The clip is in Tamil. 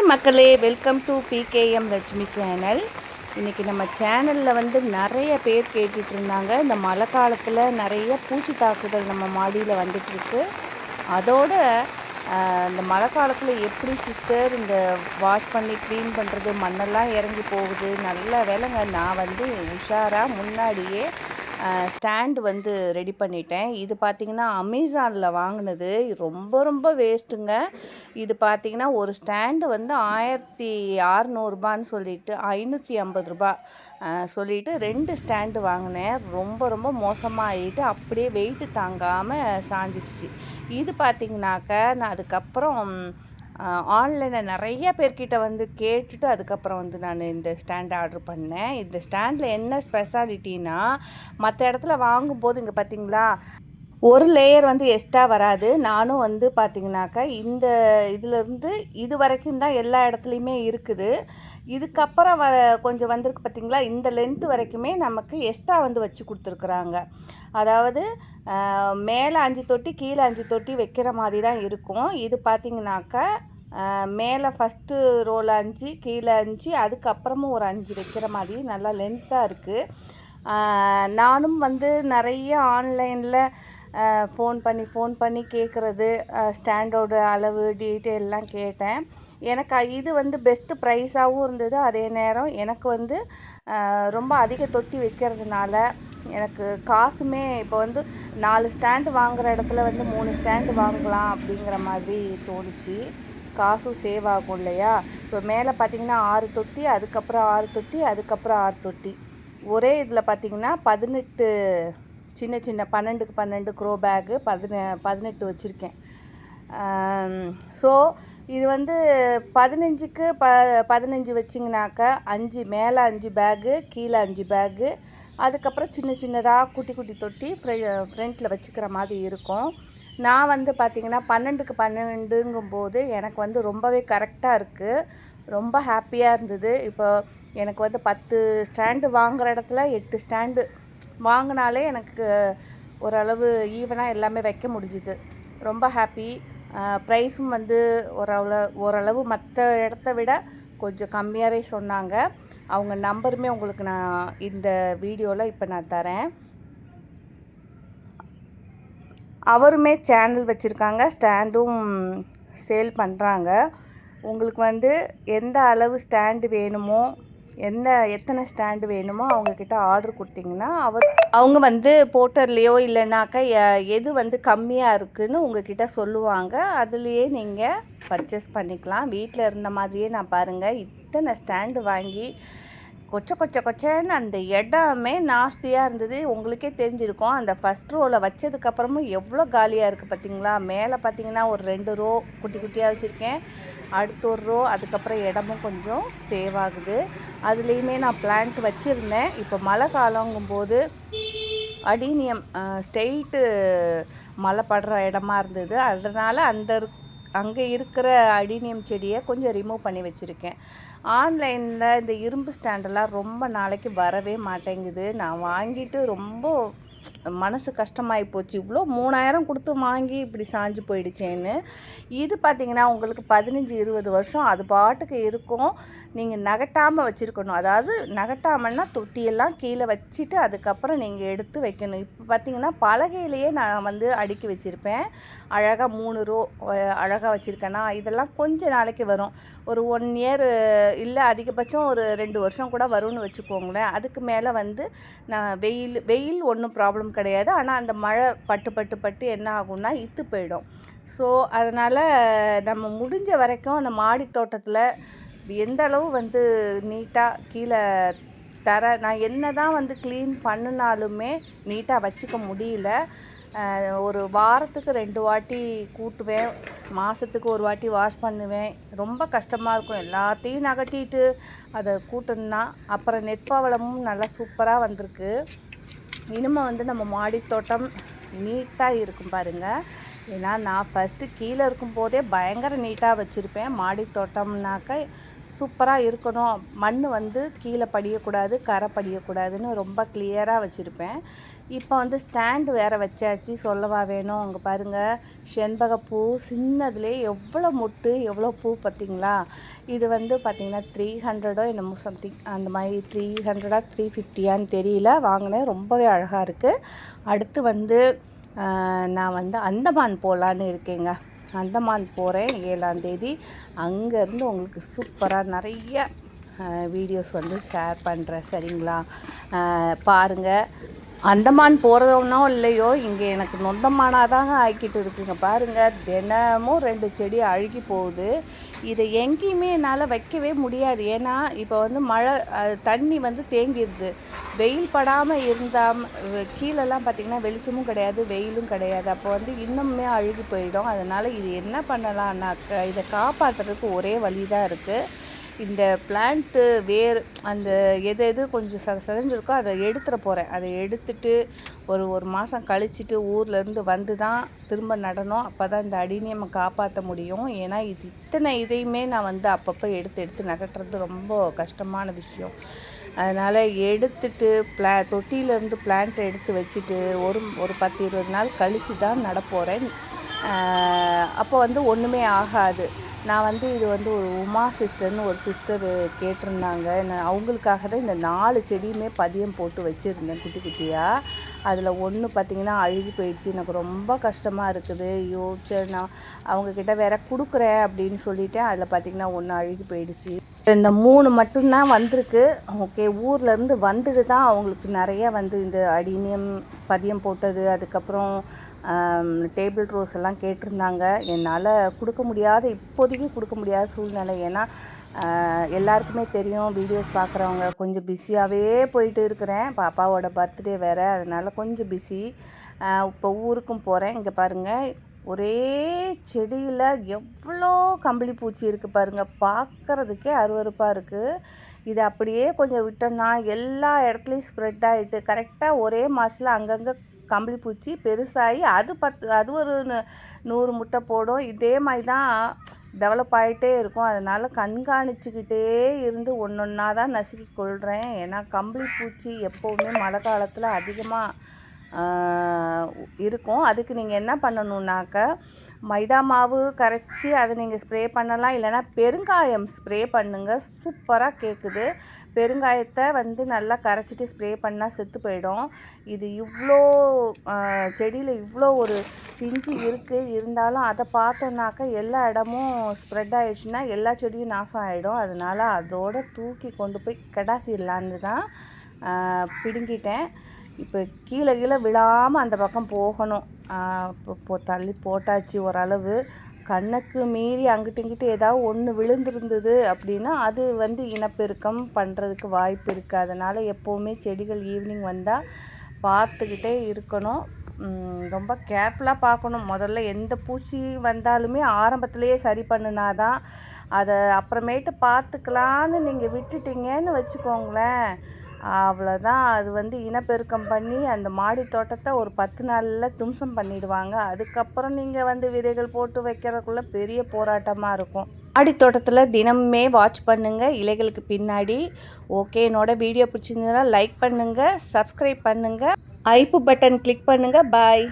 ஹாய் மக்களே. Welcome to PKM Lakshmi channel இன்றைக்கி நம்ம சேனலில் வந்து நிறைய பேர் கேட்டுட்டு இருந்தாங்க. இந்த மழை காலத்தில் நிறைய பூச்சி தாக்குதல் நம்ம மாடியில் வந்துட்டுருக்கு அதோட இந்த மழை காலத்தில் எப்படி சிஸ்டர் இந்த வாஷ் பண்ணி க்ளீன் பண்ணுறது மண்ணெல்லாம் இறங்கி போகுது நல்ல வேலைங்க. நான் வந்து உஷாராக முன்னாடியே ஸ்டாண்டு வந்து ரெடி பண்ணிட்டேன். இது பார்த்திங்கன்னா அமேசானில் வாங்கினது. ரொம்ப ரொம்ப வேஸ்ட்டுங்க. இது பார்த்திங்கன்னா ஒரு ஸ்டாண்டு வந்து ஆயிரத்தி அறநூறுபான்னு சொல்லிட்டு ஐநூற்றி ஐம்பது ரூபா சொல்லிட்டு ரெண்டு ஸ்டாண்டு வாங்கினேன். ரொம்ப ரொம்ப மோசமாகிட்டு அப்படியே வெயிட்டு தாங்காமல் சாஞ்சிடுச்சு. இது பார்த்திங்கனாக்க நான் அதுக்கப்புறம் ஆன்லைனில் நிறைய பேர்கிட்ட வந்து கேட்டுட்டு அதுக்கப்புறம் வந்து நான் இந்த ஸ்டாண்ட் ஆர்டர் பண்ணேன். இந்த ஸ்டாண்டில் என்ன ஸ்பெஷாலிட்டின்னா மற்ற இடத்துல வாங்கும்போது இங்கே பார்த்தீங்களா ஒரு லேயர் வந்து எக்ஸ்ட்ரா வராது. நானும் வந்து பார்த்திங்கனாக்கா இந்த இதுலேருந்து இது வரைக்கும் தான் எல்லா இடத்துலையுமே இருக்குது. இதுக்கப்புறம் வர கொஞ்சம் வந்திருக்கு பார்த்தீங்களா இந்த லென்த்து வரைக்குமே நமக்கு எக்ஸ்ட்ரா வந்து வச்சு கொடுத்துருக்குறாங்க. அதாவது மேலே அஞ்சு தொட்டி கீழே அஞ்சு தொட்டி வைக்கிற மாதிரி தான் இருக்கும். இது பார்த்தீங்கன்னாக்கா மேலே ஃபஸ்ட்டு ரோல் அஞ்சு கீழே அஞ்சு அதுக்கப்புறமும் ஒரு அஞ்சு வைக்கிற மாதிரி நல்லா லென்த்தாக இருக்குது நானும் வந்து நிறைய ஆன்லைனில் ஃபோன் பண்ணி ஃபோன் பண்ணி கேட்குறது ஸ்டாண்டோட அளவு டீட்டெயிலெலாம் கேட்டேன். எனக்கு இது வந்து பெஸ்ட்டு ப்ரைஸாகவும் இருந்தது. அதே நேரம் எனக்கு வந்து ரொம்ப அதிக தொட்டி வைக்கிறதுனால எனக்கு காசுமே இப்போ வந்து நாலு ஸ்டாண்டு வாங்குற இடத்துல வந்து மூணு ஸ்டாண்டு வாங்கலாம் அப்படிங்கிற மாதிரி தோணுச்சு. காசும் சேவ் ஆகும் இல்லையா? இப்போ மேலே பார்த்தீங்கன்னா ஆறு தொட்டி அதுக்கப்புறம் ஆறு தொட்டி அதுக்கப்புறம் ஆறு தொட்டி. ஒரே இதில் பார்த்தீங்கன்னா பதினெட்டு சின்ன சின்ன பன்னெண்டுக்கு பன்னெண்டு க்ரோ பேக்கு பதின பதினெட்டு வச்சுருக்கேன். ஸோ இது வந்து பதினஞ்சுக்கு ப பதினஞ்சு வச்சிங்கனாக்கா அஞ்சு மேலே அஞ்சு பேகு கீழே அஞ்சு பேகு அதுக்கப்புறம் சின்ன சின்னதாக குட்டி குட்டி தொட்டி ஃப்ரண்ட்டில் வச்சுக்கிற மாதிரி இருக்கும். நான் வந்து பார்த்திங்கன்னா பன்னெண்டுக்கு பன்னெண்டுங்கும் போது எனக்கு வந்து ரொம்பவே கரெக்டாக இருக்குது ரொம்ப ஹாப்பியாக இருந்தது. இப்போ எனக்கு வந்து பத்து ஸ்டாண்டு வாங்குகிற இடத்துல எட்டு ஸ்டாண்டு வாங்கினாலே எனக்கு ஓரளவு ஈவனாக எல்லாமே வைக்க முடிஞ்சுது. ரொம்ப ஹாப்பி ப்ரைஸும் வந்து ஓரளவு ஓரளவு மற்ற இடத்த விட கொஞ்சம் கம்மியாகவே சொன்னாங்க. அவங்க நம்பருமே உங்களுக்கு நான் இந்த வீடியோவில் இப்போ நான் தரேன். அவருமே சேனல் வச்சுருக்காங்க ஸ்டாண்டும் சேல் பண்ணுறாங்க உங்களுக்கு வந்து எந்த அளவு ஸ்டாண்டு வேணுமோ எந்த எத்தனை ஸ்டாண்டு வேணுமோ அவங்கக்கிட்ட ஆர்டர் கொடுத்தீங்கன்னா அவர் அவங்க வந்து போர்ட்டர்லேயோ இல்லைனாக்கா எது வந்து கம்மியாக இருக்குதுன்னு உங்ககிட்ட சொல்லுவாங்க. அதுலேயே நீங்கள் பர்ச்சேஸ் பண்ணிக்கலாம். வீட்டில் இருந்த மாதிரியே நான் பாருங்கள் இத்தனை ஸ்டாண்டு வாங்கி கொச்ச கொச்ச கொச்சன்னு அந்த இடமே நாஸ்தியாக இருந்தது. உங்களுக்கே தெரிஞ்சிருக்கும். அந்த ஃபஸ்ட் ரோவில் வச்சதுக்கப்புறமும் எவ்வளோ காலியாக இருக்குது பார்த்தீங்களா மேலே பார்த்தீங்கன்னா ஒரு ரெண்டு ரோ குட்டி குட்டியாக வச்சுருக்கேன். அடுத்த ஒரு ரோ அதுக்கப்புறம் இடமும் கொஞ்சம் சேவ் ஆகுது. அதுலேயுமே நான் பிளான்ட் வச்சுருந்தேன். இப்போ மழை காலங்கும்போது அடினியம் ஸ்டெயிட்டு மழை படுற இடமா இருந்தது. அதனால் அந்த அங்கே இருக்கிற அடினியம் செடியை கொஞ்சம் ரிமூவ் பண்ணி வச்சுருக்கேன். ஆன்லைனில் இந்த இரும்பு ஸ்டாண்டெல்லாம் ரொம்ப நாளைக்கு வரவே மாட்டேங்குது. நான் வாங்கிட்டு ரொம்ப மனசு கஷ்டமாகி போச்சு. இவ்வளோ மூணாயிரம் கொடுத்து வாங்கி இப்படி சாஞ்சு போயிடுச்சேன்னு. இது பார்த்தீங்கன்னா உங்களுக்கு பதினஞ்சு இருபது வருஷம் அது பாட்டுக்கு இருக்கும். நீங்கள் நகட்டாமல் வச்சுருக்கணும். அதாவது நகட்டாமல்னா தொட்டியெல்லாம் கீழே வச்சுட்டு அதுக்கப்புறம் நீங்கள் எடுத்து வைக்கணும். இப்போ பார்த்தீங்கன்னா பலகையிலேயே நான் வந்து அடுக்கி வச்சுருப்பேன். அழகாக மூணு ரோ அழகாக வச்சுருக்கேன்னா இதெல்லாம் கொஞ்சம் நாளைக்கு வரும். ஒரு ஒன் இயர் இல்லை அதிகபட்சம் ஒரு ரெண்டு வருஷம் கூட வரும்னு வச்சுக்கோங்களேன். அதுக்கு மேலே வந்து நான் வெயில் வெயில் ஒன்றும் ப்ராப்ளம் கிடையாது. ஆனால் அந்த மழை பட்டு பட்டு பட்டு என்ன ஆகும்னா இத்து போயிடும். ஸோ அதனால் நம்ம முடிஞ்ச வரைக்கும் அந்த மாடி தோட்டத்தில் எந்த அளவு வந்து நீட்டாக கீழே தர நான் என்ன தான் வந்து க்ளீன் பண்ணினாலுமே நீட்டாக வச்சுக்க முடியல. ஒரு வாரத்துக்கு ரெண்டு வாட்டி கூட்டுவேன். மாதத்துக்கு ஒரு வாட்டி வாஷ் பண்ணுவேன். ரொம்ப கஷ்டமாக இருக்கும். எல்லாத்தையும் நகட்டிட்டு அதை கூட்டணும்னா அப்புறம் நெற்பவளமும் நல்லா சூப்பராக வந்திருக்கு. இனிமே வந்து நம்ம மாடித்தோட்டம் நீட்டாக இருக்கும் பாருங்கள் ஏன்னா நான் ஃபஸ்ட்டு கீழே இருக்கும்போதே பயங்கர நீட்டாக வச்சுருப்பேன். மாடித்தோட்டம்னாக்க சூப்பராக இருக்கணும். மண் வந்து கீழே படியக்கூடாது கரை படியக்கூடாதுன்னு ரொம்ப கிளியராக வச்சுருப்பேன். இப்போ வந்து ஸ்டாண்டு வேறு வச்சாச்சு சொல்லவா வேணும்? அங்கே பாருங்கள் செண்பகப்பூ சின்னதுலேயே எவ்வளோ மொட்டு எவ்வளோ பூ பார்த்திங்களா? இது வந்து பார்த்திங்கன்னா த்ரீ ஹண்ட்ரடோ என்னமோ சம்திங் அந்த மாதிரி த்ரீ ஹண்ட்ரடா த்ரீ ஃபிஃப்டியான்னு தெரியல. வாங்கினேன் ரொம்பவே அழகாக இருக்குது அடுத்து வந்து நான் வந்து அந்தமான் போகலான்னு இருக்கேங்க. அந்தமான் போகிறேன் ஏழாந்தேதி அங்கேருந்து உங்களுக்கு சூப்பராக நிறைய வீடியோஸ் வந்து ஷேர் பண்ணுறேன் சரிங்களா? பாருங்கள் அந்தமான் போகிறதுனோ இல்லையோ இங்கே எனக்கு சொந்தமானாகதாங்க ஆக்கிட்டு இருக்குங்க. பாருங்கள் தினமும் ரெண்டு செடி அழுகி போகுது. இதை எங்கேயுமே என்னால் வைக்கவே முடியாது. ஏன்னா இப்போ வந்து மழை தண்ணி வந்து தேங்கிடுது வெயில் படாமல் இருந்தால் கீழெல்லாம் பார்த்திங்கன்னா வெளிச்சமும் கிடையாது வெயிலும் கிடையாது. அப்போ வந்து இன்னுமே அழுகி போயிடும். அதனால் இது என்ன பண்ணலாம்னாக்க இதை காப்பாற்றுறதுக்கு ஒரே வழி தான் இருக்குது இந்த பிளான்ட்டு வேர் அந்த எது எது கொஞ்சம் சத சதஞ்சிருக்கோ அதை எடுத்துட போகிறேன் அதை எடுத்துட்டு ஒரு ஒரு மாதம் கழிச்சிட்டு ஊர்லேருந்து வந்து தான் திரும்ப நடணும். அப்போ தான் இந்த அடிநியமை காப்பாற்ற முடியும். ஏன்னா இது இத்தனை இதையுமே நான் வந்து அப்பப்போ எடுத்து எடுத்து நகட்டுறது ரொம்ப கஷ்டமான விஷயம். அதனால் எடுத்துட்டு பிளா தொட்டியிலேருந்து பிளான்ட்டை எடுத்து வச்சுட்டு ஒரு ஒரு பத்து இருபது நாள் கழித்து தான் நடப்போகிறேன் அப்போ வந்து ஒன்றுமே ஆகாது. நான் வந்து இது வந்து ஒரு உமா சிஸ்டர்னு ஒரு சிஸ்டர் கேட்டிருந்தாங்க. நான் அவங்களுக்காக தான் இந்த நாலு செடியுமே பதியம் போட்டு வச்சுருந்தேன் குட்டி குட்டியாக அதில் ஒன்று பார்த்திங்கன்னா அழுகி போயிடுச்சு. எனக்கு ரொம்ப கஷ்டமாக இருக்குது. ஐயோ சரி நான் அவங்கக்கிட்ட வேற கொடுக்குறேன் அப்படின்னு சொல்லிட்டேன். அதில் பார்த்திங்கன்னா ஒன்று அழுகி போயிடுச்சு. இந்த மூணு மட்டும்தான் வந்திருக்கு. ஓகே ஊர்லேருந்து வந்துட்டு தான் அவங்களுக்கு நிறைய வந்து இந்த அடினியம் பதியம் போட்டது. அதுக்கப்புறம் டேபிள் ரோஸ் எல்லாம் கேட்டிருந்தாங்க. என்னால் கொடுக்க முடியாத இப்போதைக்கு கொடுக்க முடியாத சூழ்நிலை. ஏன்னா எல்லாருக்குமே தெரியும் வீடியோஸ் பார்க்குறவங்க கொஞ்சம் பிஸியாகவே போயிட்டு இருக்கிறேன். பாப்பாவோட பர்த்டே வேறு அதனால் கொஞ்சம் பிஸி இப்போ ஊருக்கும் போகிறேன் இங்கே பாருங்கள் ஒரே செடியில் எவ்வளோ கம்பளி பூச்சி இருக்குது பாருங்கள் பார்க்குறதுக்கே அருவருப்பாக இருக்குது இது அப்படியே கொஞ்சம் விட்டோம்னா எல்லா இடத்துலையும் ஸ்ப்ரெட் ஆகிட்டு கரெக்டாக ஒரே மாதத்தில் அங்கங்கே கம்பளி பூச்சி பெருசாகி அது பத்து அது ஒரு நூறு முட்டை போடும். இதே மாதிரி தான் டெவலப் ஆகிட்டே இருக்கும். அதனால் கண்காணிச்சுக்கிட்டே இருந்து ஒன்று ஒன்றா தான் நசுக்கி கொள்கிறேன் ஏன்னா கம்பளி பூச்சி எப்போவுமே மழை காலத்தில் அதிகமாக இருக்கும். அதுக்கு நீங்கள் என்ன பண்ணணுன்னாக்க மைதா மாவு கரைச்சி அதை நீங்கள் ஸ்ப்ரே பண்ணலாம். இல்லைன்னா பெருங்காயம் ஸ்ப்ரே பண்ணுங்கள் சூப்பராக கேட்குது பெருங்காயத்தை வந்து நல்லா கரைச்சிட்டு ஸ்ப்ரே பண்ணால் செத்து போயிடும். இது இவ்வளோ செடியில் இவ்வளோ ஒரு பிஞ்சு இருக்குது இருந்தாலும் அதை பார்த்தோன்னாக்கா எல்லா இடமும் ஸ்ப்ரெட் ஆகிடுச்சுன்னா எல்லா செடியும் நாசம் ஆகிடும் அதனால அதோட தூக்கி கொண்டு போய் கடாசிடலான்னு தான் பிடுங்கிட்டேன். இப்போ கீழே கீழே விழாமல் அந்த பக்கம் போகணும். இப்போ தள்ளி போட்டாச்சு ஓரளவு. கண்ணுக்கு மீறி அங்கிட்டு இங்கிட்டு ஏதாவது ஒன்று விழுந்திருந்தது அப்படின்னா அது வந்து இனப்பெருக்கம் பண்ணுறதுக்கு வாய்ப்பு இருக்குது அதனால் எப்போவுமே செடிகள் ஈவினிங் வந்தால் பார்த்துக்கிட்டே இருக்கணும். ரொம்ப கேர்ஃபுல்லாக பார்க்கணும். முதல்ல எந்த பூச்சி வந்தாலுமே ஆரம்பத்திலேயே சரி பண்ணினாதான் அதை அப்புறமேட்டு பார்த்துக்கலான்னு நீங்கள் விட்டுட்டீங்கன்னு வச்சுக்கோங்களேன். அவ்வளோதான் அது வந்து இனப்பெருக்கம் பண்ணி அந்த மாடி தோட்டத்தை ஒரு பத்து நாளில் தும்சம் பண்ணிடுவாங்க. அதுக்கப்புறம் நீங்கள் வந்து விதைகள் போட்டு வைக்கிறதுக்குள்ள பெரிய போராட்டமாக இருக்கும். மாடி தோட்டத்தில் தினமுமே வாட்ச் பண்ணுங்கள் இலைகளுக்கு பின்னாடி ஓகே என்னோட வீடியோ பிடிச்சிருந்ததுன்னா லைக் பண்ணுங்கள் சப்ஸ்கிரைப் பண்ணுங்கள் ஐப்பு பட்டன் கிளிக் பண்ணுங்கள் பாய்